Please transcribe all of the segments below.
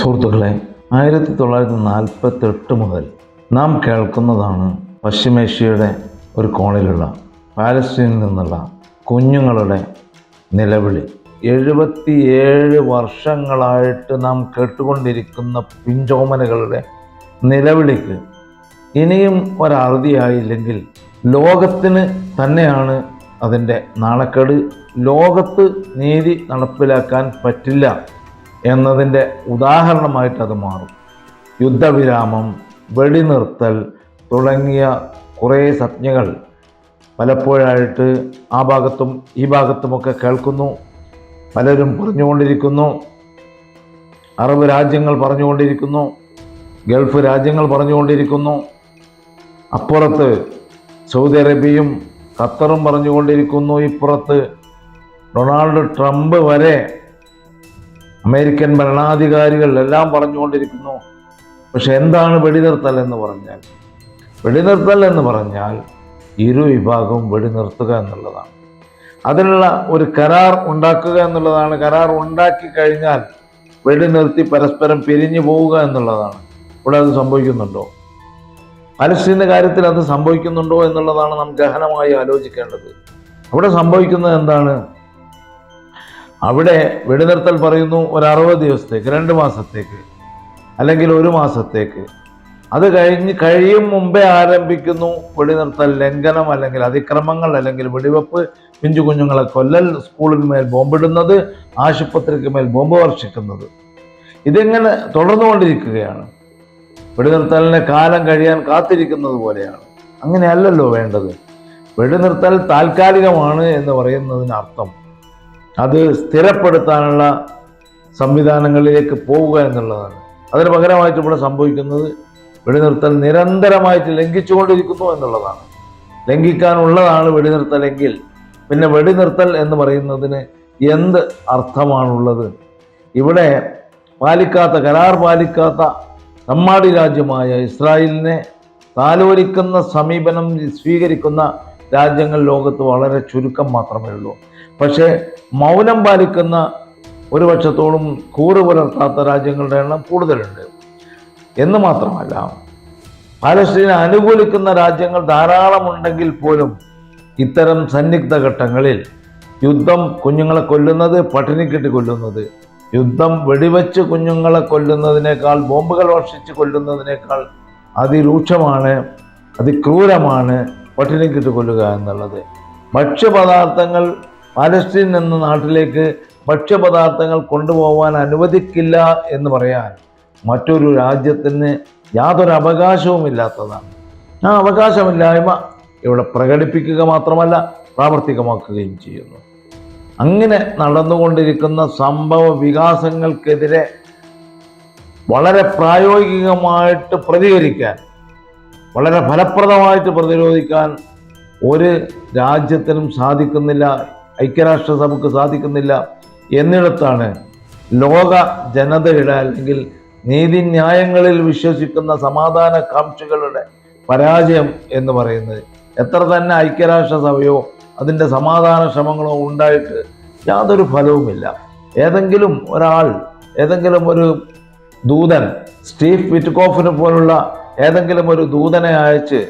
സുഹൃത്തുക്കളെ ആയിരത്തി തൊള്ളായിരത്തി നാൽപ്പത്തെട്ട് മുതൽ നാം കേൾക്കുന്നതാണ് പശ്ചിമേഷ്യയുടെ ഒരു കോണിലുള്ള പാലസ്തീനിൽ നിന്നുള്ള കുഞ്ഞുങ്ങളുടെ നിലവിളി. എഴുപത്തിയേഴ് വർഷങ്ങളായിട്ട് നാം കേട്ടുകൊണ്ടിരിക്കുന്ന പിഞ്ചോമനകളുടെ നിലവിളിക്ക് ഇനിയും ഒരറുതിയായില്ലെങ്കിൽ ലോകത്തിന് തന്നെയാണ് അതിന്റെ നാണക്കേട്. ലോകത്ത് നീതി നടപ്പിലാക്കാൻ പറ്റില്ല. എന്നതിന്റെ ഉദാഹരണമായിട്ട് അത് മാറും. യുദ്ധവിരാമം വെടിനിർത്തൽ തുടങ്ങിയ കുറേ സംജ്ഞകൾ പലപ്പോഴായിട്ട് ആ ഭാഗത്തും ഈ ഭാഗത്തുമൊക്കെ കേൾക്കുന്നു. പലരും പറഞ്ഞുകൊണ്ടിരിക്കുന്നു. അറബ് രാജ്യങ്ങൾ പറഞ്ഞുകൊണ്ടിരിക്കുന്നു. ഗൾഫ് രാജ്യങ്ങൾ പറഞ്ഞുകൊണ്ടിരിക്കുന്നു. അപ്പുറത്ത് സൗദി അറേബ്യയും ഖത്തറും പറഞ്ഞുകൊണ്ടിരിക്കുന്നു. ഇപ്പുറത്ത് ഡൊണാൾഡ് ട്രംപ് വരെ അമേരിക്കൻ ഭരണാധികാരികൾ എല്ലാം പറഞ്ഞുകൊണ്ടിരിക്കുന്നു. പക്ഷെ എന്താണ് വെടിനിർത്തൽ എന്ന് പറഞ്ഞാൽ? വെടിനിർത്തൽ എന്ന് പറഞ്ഞാൽ ഇരു വിഭാഗവും വെടിനിർത്തുക എന്നുള്ളതാണ്. അതിനുള്ള ഒരു കരാർ ഉണ്ടാക്കുക എന്നുള്ളതാണ്. കരാർ ഉണ്ടാക്കി കഴിഞ്ഞാൽ വെടിനിർത്തി പരസ്പരം പിരിഞ്ഞു പോവുക എന്നുള്ളതാണ്. ഇവിടെ അത് സംഭവിക്കുന്നുണ്ടോ? പലസ്തീന്റെ കാര്യത്തിൽ അത് സംഭവിക്കുന്നുണ്ടോ എന്നുള്ളതാണ് നാം ഗഹനമായി ആലോചിക്കേണ്ടത്. അവിടെ സംഭവിക്കുന്നത് എന്താണ്? അവിടെ വെടിനിർത്തൽ പറയുന്നു ഒരു അറുപത് ദിവസത്തേക്ക് രണ്ട് മാസത്തേക്ക് അല്ലെങ്കിൽ ഒരു മാസത്തേക്ക്. അത് കഴിഞ്ഞ് കഴിയും മുമ്പേ ആരംഭിക്കുന്നു വെടിനിർത്തൽ ലംഘനം അല്ലെങ്കിൽ അതിക്രമങ്ങൾ അല്ലെങ്കിൽ വെടിവെപ്പ്. പിഞ്ചു കുഞ്ഞുങ്ങളെ കൊല്ലൽ സ്കൂളിന്മേൽ ബോംബിടുന്നത് ആശുപത്രിക്ക് മേൽ ബോംബ് വർഷിക്കുന്നത്. ഇതിങ്ങനെ തുടർന്നുകൊണ്ടിരിക്കുകയാണ് വെടിനിർത്തലിന് കാലം കഴിയാൻ കാത്തിരിക്കുന്നത് പോലെയാണ്. അങ്ങനെയല്ലല്ലോ വേണ്ടത്. വെടിനിർത്തൽ താൽക്കാലികമാണ് എന്ന് പറയുന്നതിന് അർത്ഥം അത് സ്ഥിരപ്പെടുത്താനുള്ള സംവിധാനങ്ങളിലേക്ക് പോവുക എന്നുള്ളതാണ്. അതിന് പകരമായിട്ട് ഇവിടെ സംഭവിക്കുന്നത് വെടിനിർത്തൽ നിരന്തരമായിട്ട് ലംഘിച്ചുകൊണ്ടിരിക്കുന്നു എന്നുള്ളതാണ്. ലംഘിക്കാനുള്ളതാണ് വെടിനിർത്തലെങ്കിൽ. പിന്നെ വെടിനിർത്തൽ എന്ന് പറയുന്നതിന് എന്ത് അർത്ഥമാണുള്ളത്? ഇവിടെ പാലിക്കാത്ത കരാർ പാലിക്കാത്ത നമ്മാടി രാജ്യമായ ഇസ്രായേലിനെ താലോലിക്കുന്ന സമീപനം സ്വീകരിക്കുന്ന രാജ്യങ്ങൾ ലോകത്ത് വളരെ ചുരുക്കം മാത്രമേ ഉള്ളൂ. പക്ഷേ മൗനം പാലിക്കുന്ന ഒരു പക്ഷത്തോളം കൂറ് പുലർത്താത്ത രാജ്യങ്ങളുടെ എണ്ണം കൂടുതലുണ്ട്. എന്ന് മാത്രമല്ല പാലസ്തീനെ അനുകൂലിക്കുന്ന രാജ്യങ്ങൾ ധാരാളമുണ്ടെങ്കിൽ പോലും ഇത്തരം സന്നിഗ്ധ ഘട്ടങ്ങളിൽ യുദ്ധം കുഞ്ഞുങ്ങളെ കൊല്ലുന്നത് പട്ടിണിക്കിട്ട് കൊല്ലുന്നത് യുദ്ധം വെടിവെച്ച് കുഞ്ഞുങ്ങളെ കൊല്ലുന്നതിനേക്കാൾ ബോംബുകൾ വർഷിച്ച് കൊല്ലുന്നതിനേക്കാൾ അതിരൂക്ഷമാണ് അതിക്രൂരമാണ് പട്ടിണിക്കിട്ട് കൊല്ലുക എന്നുള്ളത്. ഭക്ഷ്യപദാർത്ഥങ്ങൾ പാലസ്തീൻ എന്ന നാട്ടിലേക്ക് ഭക്ഷ്യപദാർത്ഥങ്ങൾ കൊണ്ടുപോകാൻ അനുവദിക്കില്ല എന്ന് പറയാൻ മറ്റൊരു രാജ്യത്തിന് യാതൊരു അവകാശവും ഇല്ലാത്തതാണ്. ആ അവകാശമില്ലായ്മ ഇവിടെ പ്രകടിപ്പിക്കുക മാത്രമല്ല പ്രാവർത്തികമാക്കുകയും ചെയ്യുന്നു. അങ്ങനെ നടന്നുകൊണ്ടിരിക്കുന്ന സംഭവ വികാസങ്ങൾക്കെതിരെ വളരെ പ്രായോഗികമായിട്ട് പ്രതികരിക്കാൻ വളരെ ഫലപ്രദമായിട്ട് പ്രതിരോധിക്കാൻ ഒരു രാജ്യത്തിനും സാധിക്കുന്നില്ല ഐക്യരാഷ്ട്രസഭയ്ക്ക് സാധിക്കുന്നില്ല എന്നിടത്താണ് ലോക ജനതയുടെ അല്ലെങ്കിൽ നീതിന്യായങ്ങളിൽ വിശ്വസിക്കുന്ന സമാധാന കാംക്ഷികളുടെ പരാജയം എന്ന് പറയുന്നത്. എത്ര തന്നെ ഐക്യരാഷ്ട്രസഭയോ അതിന്റെ സമാധാന ശ്രമങ്ങളോ ഉണ്ടായിട്ട് യാതൊരു ഫലവുമില്ല. ഏതെങ്കിലും ഒരാൾ ഏതെങ്കിലും ഒരു ദൂതൻ സ്റ്റീഫ് വിറ്റ്കോഫിനെ പോലുള്ള ഏതെങ്കിലും ഒരു ദൂതനെ അയച്ച്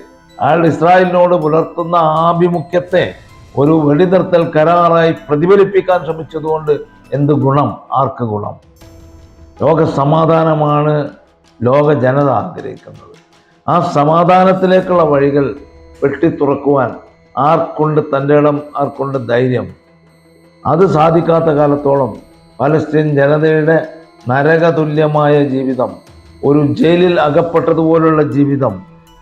അയാൾ ഇസ്രായേലിനോട് പുലർത്തുന്ന ആഭിമുഖ്യത്തെ ഒരു വെടിനിർത്തൽ കരാറായി പ്രതിഫലിപ്പിക്കാൻ ശ്രമിച്ചതുകൊണ്ട് എന്ത് ഗുണം? ആർക്ക് ഗുണം? ലോക സമാധാനമാണ് ലോക ജനത ആഗ്രഹിക്കുന്നത്. ആ സമാധാനത്തിലേക്കുള്ള വഴികൾ വെട്ടിത്തുറക്കുവാൻ ആർക്കുണ്ട് തന്റെ ഇടം ആർക്കുണ്ട് ധൈര്യം? അത് സാധിക്കാത്ത കാലത്തോളം പലസ്തീൻ ജനതയുടെ നരകതുല്യമായ ജീവിതം ഒരു ജയിലിൽ അകപ്പെട്ടതുപോലുള്ള ജീവിതം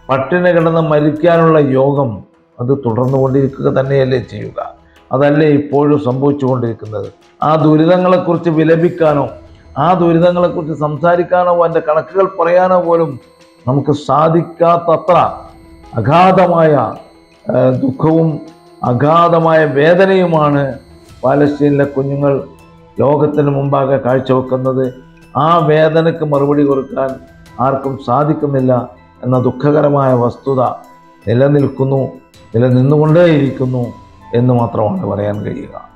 പട്ടിണി കിടന്ന് മരിക്കാനുള്ള യോഗം അത് തുടർന്നുകൊണ്ടിരിക്കുക തന്നെയല്ലേ ചെയ്യുക. അതല്ലേ ഇപ്പോഴും സംഭവിച്ചുകൊണ്ടിരിക്കുന്നത്? ആ ദുരിതങ്ങളെക്കുറിച്ച് വിലപിക്കാനോ ആ ദുരിതങ്ങളെക്കുറിച്ച് സംസാരിക്കാനോ അതിന്റെ കണക്കുകൾ പറയാനോ പോലും നമുക്ക് സാധിക്കാത്തത്ര അഗാധമായ ദുഃഖവും അഗാധമായ വേദനയുമാണ് പാലസ്തീനിലെ കുഞ്ഞുങ്ങൾ ലോകത്തിന് മുമ്പാകെ കാഴ്ചവെക്കുന്നത്. ആ വേദനയ്ക്ക് മറുപടി കൊടുക്കാൻ ആർക്കും സാധിക്കുന്നില്ല എന്ന ദുഃഖകരമായ വസ്തുത നിലനിൽക്കുന്നു നിലനിന്നുകൊണ്ടേയിരിക്കുന്നു എന്ന് മാത്രമാണ് പറയാൻ കഴിയുക.